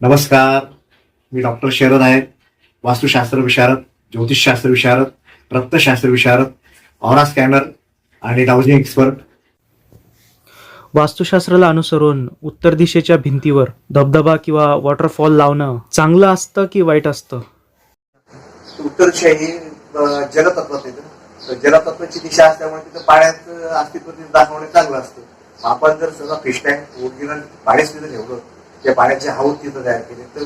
नमस्कार. मी डॉक्टर शरद आहे. वास्तुशास्त्र विशारद ज्योतिषशास्त्र विशारद रक्तशास्त्र विशारद ऑरा स्कॅनर आणि डाउजिंग एक्सपर्ट. वास्तुशास्त्राला अनुसरून उत्तर दिशेच्या भिंतीवर धबधबा किंवा वॉटरफॉल लावणं चांगलं असतं की वाईट असतं? उत्तरदिशा ही अं, जलतत्वात येतं. जलतत्वाची दिशा असल्यामुळे तिथं पाण्याचं अस्तित्व दाखवणे चांगलं असतं. आपण जर समजा फिश टँक ओरिजिनल पाणीच तिथं ठेवलं त्या पाण्याचे हाऊस तिथं तयार केले तर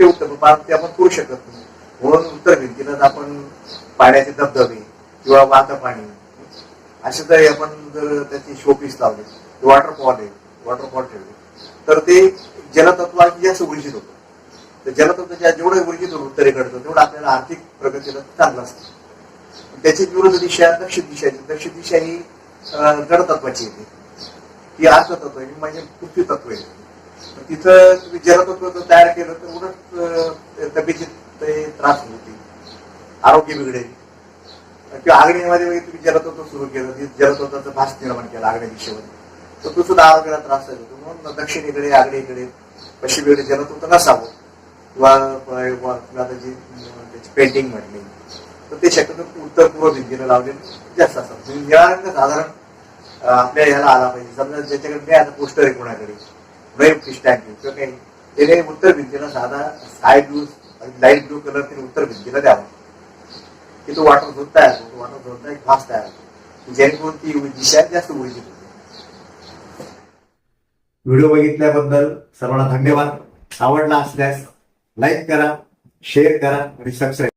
ते उत्तर ते आपण करू शकत नाही. म्हणून उत्तर भिंतीला आपण पाण्याचे धबधबे किंवा वाहतं पाणी असे तरी आपण जर त्याची शोपीस लावले वॉटरफॉल आहे वॉटरफॉल ठेवले तर ते जलतत्वाची जास्त ऊर्जित होतं. तर जलतत्वाच्या जेवढं ऊर्जित होतं उत्तरेकडचं तेवढं आपल्याला आर्थिक प्रगतीला चांगलं असतं. त्याची विरुद्ध दिशा दक्षिण दिशा दक्षिण दिशा ही जडतत्वाची येते ती अर्थतत्व आहे म्हणजे पृथ्वी तत्व आहे. तिथं तुम्ही जलतत्व जर तयार केलं तर उलट तब्येतीत ते त्रास होतील आरोग्य बिघडेल. किंवा आग्नेयमध्ये वगैरे तुम्ही जलतत्व सुरू केलं ते जलतत्वाचा भास निर्माण केला आग्नेय दिशेमध्ये तर तो सुद्धा आरोग्याला त्रास होतो म्हणून दक्षिणेकडे आग्नेयकडे पश्चिमेकडे जलतत्व नसावं. किंवा आता जी त्याची पेंटिंग म्हटली तर ते शक्यतो उत्तर पूर्व भिंतीला लावले जास्त असतात म्हणजे निळा रंग साधारण आपल्या ह्याला आला पाहिजे. समजा ज्याच्याकडे नाही आता पोस्टर आहे कोणाकडे? फिश टँक किंवा काही. त्याने उत्तर भिंतीला साधा sky blue light blue colour त्याने उत्तर भिंतीला द्यावा. की तो वॉटर झोन तयार होतो वॉटर झोनचा एक भास तयार होतो. जेणेकरून ती दिशा जास्त उर्जित होते. व्हिडिओ बघितल्याबद्दल सर्वांना धन्यवाद. आवडला असल्यास लाईक करा शेअर करा आणि सबस्क्राईब.